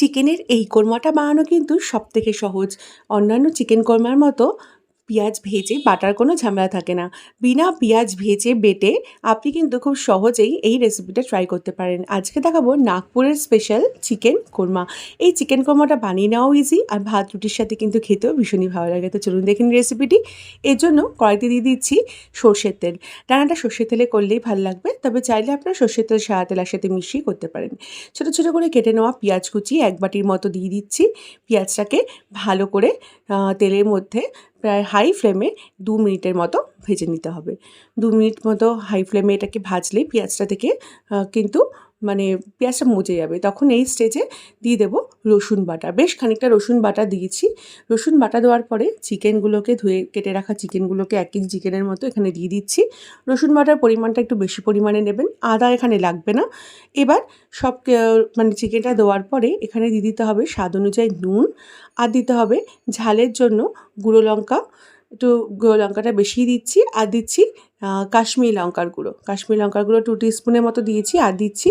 চিকেনের এই কোরমাটা বানানো কিন্তু সবথেকে সহজ। অন্যান্য চিকেন কর্মার মতো পেঁয়াজ ভেজে বাটার কোনো ঝামেলা থাকে না। বিনা পেঁয়াজ ভেজে বেটে আপনি কিন্তু খুব সহজেই এই রেসিপিটা ট্রাই করতে পারেন। আজকে দেখাবো নাগপুরের স্পেশাল চিকেন কোরমা এই চিকেন কোরমাটা বানিয়ে নেওয়াও ইজি আর ভাত, রুটির সাথে কিন্তু খেতেও ভীষণই ভালো লাগে। তো চলুন দেখুন রেসিপিটি এর জন্য কড়াইতে দিয়ে দিচ্ছি সর্ষের তেল। রান্নাটা সর্ষের তেলে করলেই ভালো লাগবে, তবে চাইলে আপনারা সর্ষের তেল, সাদা তেলের সাথে মিশিয়ে করতে পারেন। ছোটো ছোটো করে কেটে নেওয়া পেঁয়াজ কুচি এক বাটির মতো দিয়ে দিচ্ছি। পেঁয়াজটাকে ভালো করে তেলের মধ্যে প্রায় হাই ফ্লেমে দু মিনিটের মতো ভেজে নিতে হবে। দু মিনিট মতো হাই ফ্লেমে এটাকে ভাজলেই পেঁয়াজটা থেকে কিন্তু মানে পেঁয়াজটা মজে যাবে। তখন এই স্টেজে দিয়ে দেবো রসুন বাটা। বেশ খানিকটা রসুন বাটা দিয়েছি। রসুন বাটা দেওয়ার পরে চিকেনগুলোকে ধুয়ে কেটে রাখা চিকেনগুলোকে এক কেজি চিকেনের মতো এখানে দিয়ে দিচ্ছি। রসুন বাটার পরিমাণটা একটু বেশি পরিমাণে নেবেন। আদা এখানে লাগবে না। এবার সব মানে চিকেনটা দেওয়ার পরে এখানে দিয়ে দিতে হবে স্বাদ অনুযায়ী নুন। আর দিতে হবে ঝালের জন্য গুঁড়ো লঙ্কা। একটু গুঁড়ো লঙ্কাটা বেশিই দিচ্ছি, আর দিচ্ছি কাশ্মীর লঙ্কার গুঁড়ো। কাশ্মীর লঙ্কার গুঁড়ো টু স্পুনের মতো দিয়েছি, আর দিচ্ছি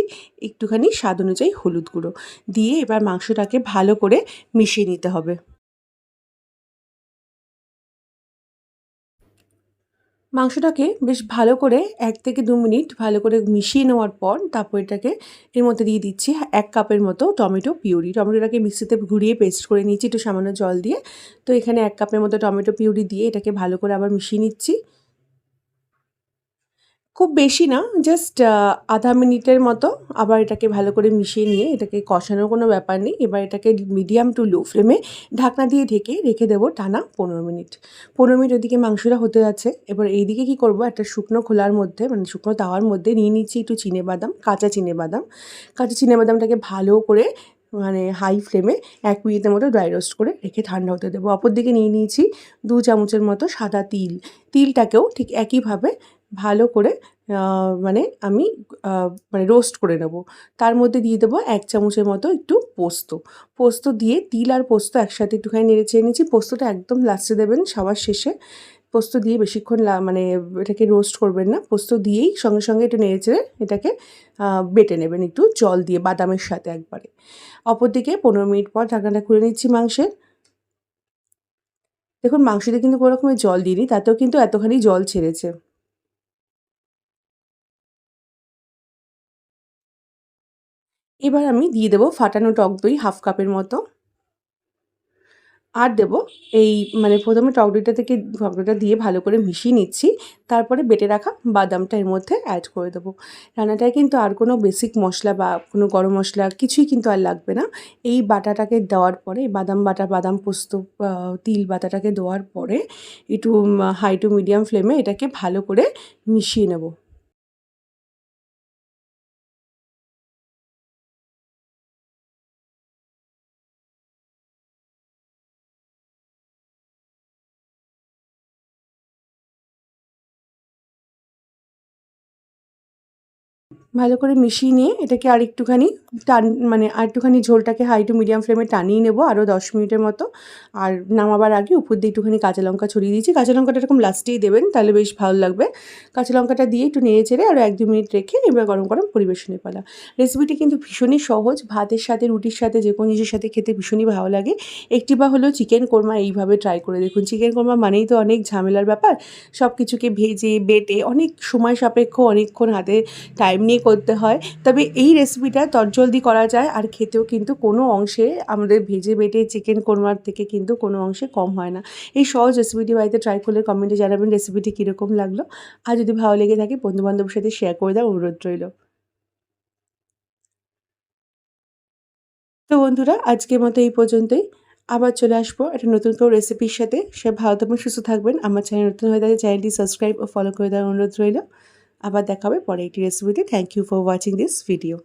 একটুখানি স্বাদ অনুযায়ী হলুদ গুঁড়ো। দিয়ে এবার মাংসটাকে ভালো করে মিশিয়ে নিতে হবে। মাংসটাকে বেশ ভালো করে এক থেকে দু মিনিট ভালো করে মিশিয়ে নেওয়ার পর তারপর এটাকে এর মধ্যে দিয়ে দিচ্ছি এক কাপের মতো টমেটো পিউরি। টমেটোটাকে মিক্সিতে ঘুরিয়ে পেস্ট করে নিয়েছি, একটু সামান্য জল দিয়ে। তো এখানে এক কাপের মতো টমেটো পিউরি দিয়ে এটাকে ভালো করে আবার মিশিয়ে নিচ্ছি। খুব বেশি না জাস্ট আধা মিনিটের মতো আবার এটাকে ভালো করে মিশিয়ে নিয়ে এটাকে কষানোর কোনো ব্যাপার নেই, এবার এটাকে মিডিয়াম টু লো ফ্লেমে ঢাকনা দিয়ে ঢেকে রেখে দেবো টানা পনেরো মিনিট। পনেরো মিনিট ওইদিকে মাংসটা হতে যাচ্ছে, এবার এইদিকে কী করব, একটা শুকনো খোলার মধ্যে মানে শুকনো তাওয়ার মধ্যে নিয়ে নিচ্ছি একটু চিনে বাদাম, কাঁচা চিনে বাদাম। কাঁচা চিনে বাদামটাকে ভালো করে মানে হাই ফ্লেমে এক মিনিটের মতো ড্রাই রোস্ট করে রেখে ঠান্ডা হতে দেবো। অপর দিকে নিয়ে নিয়েছি দু চামচের মতো সাদা তিল। তিলটাকেও ঠিক একইভাবে ভালো করে মানে আমি মানে রোস্ট করে নেব। তার মধ্যে দিয়ে দেবো এক চামচের মতো একটু পোস্ত। পোস্ত দিয়ে তিল আর পোস্ত একসাথে একটুখানি নেড়ে চেয়ে নিয়েছি। পোস্তটা একদম লাস্টে দেবেন সবার শেষে। পোস্ত দিয়ে বেশিক্ষণ মানে এটাকে রোস্ট করবেন না। পোস্ত দিয়েই সঙ্গে সঙ্গে এটা নেড়ে চেড়ে এটাকে বেটে নেবেন একটু জল দিয়ে বাদামের সাথে একবারে। অপরদিকে পনেরো মিনিট পর ঢাকনাটা খুলে নিচ্ছি মাংসের। দেখুন, মাংসতে কিন্তু কোনো রকমের জল দিইনি, তাতেও কিন্তু এতখানি জল ছেড়েছে। এবার আমি দিয়ে দেবো ফাটানো টক দই হাফ কাপের মতো। আর দেবো। এই মানে প্রথমে টক দইটা থেকে টক দইটা দিয়ে ভালো করে মিশিয়ে নিচ্ছি। তারপরে বেটে রাখা বাদামটা এর মধ্যে অ্যাড করে দেবো। রান্নাটায় কিন্তু আর কোনো বেসিক মশলা বা কোনো গরম মশলা কিছুই কিন্তু আর লাগবে না। এই বাটাটাকে দেওয়ার পরে, বাদাম বাটা, বাদাম পোস্ত তিল বাটাটাকে দেওয়ার পরে, একটু হাই টু মিডিয়াম ফ্লেমে এটাকে ভালো করে মিশিয়ে নেব। ভালো করে মিশিয়ে নিয়ে এটাকে আর একটুখানি টান মানে আর একটুখানি ঝোলটাকে হাই টু মিডিয়াম ফ্লেমে টানিয়ে নেব আরও দশ মিনিটের মতো। আর নামাবার আগে উপর দিয়ে একটুখানি কাঁচা লঙ্কা ছড়িয়ে দিয়েছি। কাঁচা লঙ্কাটা এরকম লাস্টেই দেবেন, তাহলে বেশ ভালো লাগবে। কাঁচা লঙ্কাটা দিয়ে একটু নেড়ে চেড়ে আরও এক দু মিনিট রেখে এবার গরম গরম পরিবেশনের পালা। রেসিপিটি কিন্তু ভীষণই সহজ। ভাতের সাথে, রুটির সাথে, যে কোনো জিনিসের সাথে খেতে ভীষণই ভালো লাগে। একটি বা হলো চিকেন কোরমা, এইভাবে ট্রাই করে দেখুন। চিকেন কোরমা মানেই তো অনেক ঝামেলার ব্যাপার। সব কিছুকে ভেজে, বেটে, অনেক সময় সাপেক্ষ, অনেকক্ষণ হাতে টাইম নিয়ে করতে হয়। তবে এই রেসিপিটা তরজলদি করা যায় আর খেতেও কিন্তু কোনো অংশে আমাদের ভেজে বেটে চিকেন কোরমার থেকে কিন্তু কোনো অংশে কম হয় না। এই সহজ রেসিপিটি বাড়িতে ট্রাই করলে কমেন্টে জানাবেন রেসিপিটি কীরকম লাগল। আর যদি ভালো লেগে থাকে বন্ধুবান্ধবের সাথে শেয়ার করে দেওয়ার অনুরোধ রইল। তো বন্ধুরা, আজকের মতো এই পর্যন্তই। আবার চলে আসব একটা নতুন কোনো রেসিপির সাথে। সে ভালো থাকবেন, সুস্থ থাকবেন। আমার চ্যানেল নতুন হয়ে থাকে চ্যানেলটি সাবস্ক্রাইব ও ফলো করে দেওয়ার অনুরোধ রইল। আবার দেখাবে পরে একটি রেসিপিতে thank you for watching this video